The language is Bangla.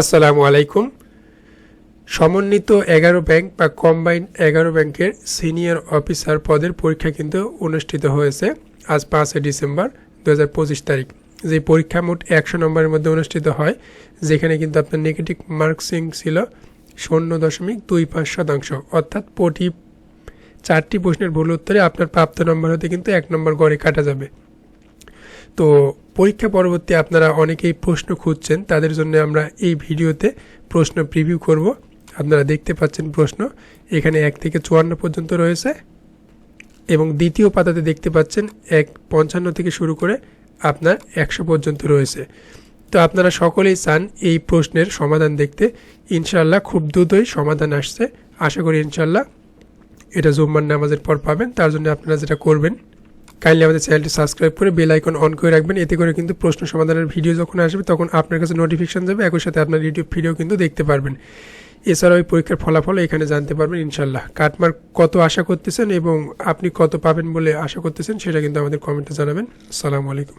আসসালামু আলাইকুম। সমন্বিত এগারো ব্যাংক বা কম্বাইন্ড এগারো ব্যাংকের সিনিয়র অফিসার পদের পরীক্ষা কিন্তু অনুষ্ঠিত হয়েছে আজ পাঁচই ডিসেম্বর দু হাজার পঁচিশ তারিখ। যে পরীক্ষা মোট একশো নম্বরের মধ্যে অনুষ্ঠিত হয়, যেখানে কিন্তু আপনার নেগেটিভ মার্কসিং ছিল শূন্য দশমিক দুই পাঁচ শতাংশ। অর্থাৎ প্রতি চারটি প্রশ্নের ভুল উত্তরে আপনার প্রাপ্ত নম্বর হতে কিন্তু এক নম্বর গড়ে কাটা যাবে। তো পরীক্ষা পরবর্তী আপনারা অনেকেই প্রশ্ন খুঁজছেন, তাদের জন্য আমরা এই ভিডিওতে প্রশ্ন প্রিভিউ করব। আপনারা দেখতে পাচ্ছেন প্রশ্ন, এখানে এক থেকে চুয়ান্ন পর্যন্ত রয়েছে এবং দ্বিতীয় পাতাতে দেখতে পাচ্ছেন এক পঞ্চান্ন থেকে শুরু করে আপনার একশো পর্যন্ত রয়েছে। তো আপনারা সকলেই চান এই প্রশ্নের সমাধান দেখতে। ইনশাল্লাহ খুব দ্রুতই সমাধান আসছে। আশা করি ইনশাল্লাহ এটা জুম্মার নামাজের পর পাবেন, তার জন্য আপনারা যেটা করবেন কাইন্ডলি আমাদের চ্যানেলটি সাবস্ক্রাইব করে বেল আইকন অন করে রাখবেন। এতে করে কিন্তু প্রশ্ন সমাধানের ভিডিও যখন আসবে, তখন আপনার কাছে নোটিফিকেশান যাবে, একই সাথে আপনার ইউটিউব ভিডিও কিন্তু দেখতে পারবেন। এছাড়াও এই পরীক্ষার ফলাফল এখানে জানতে পারবেন ইনশাল্লাহ কাটমার্ক কত আশা করতেছেন এবং আপনি কত পাবেন বলে আশা করতেছেন, সেটা কিন্তু আমাদের কমেন্টে জানাবেন। সালামু আলাইকুম।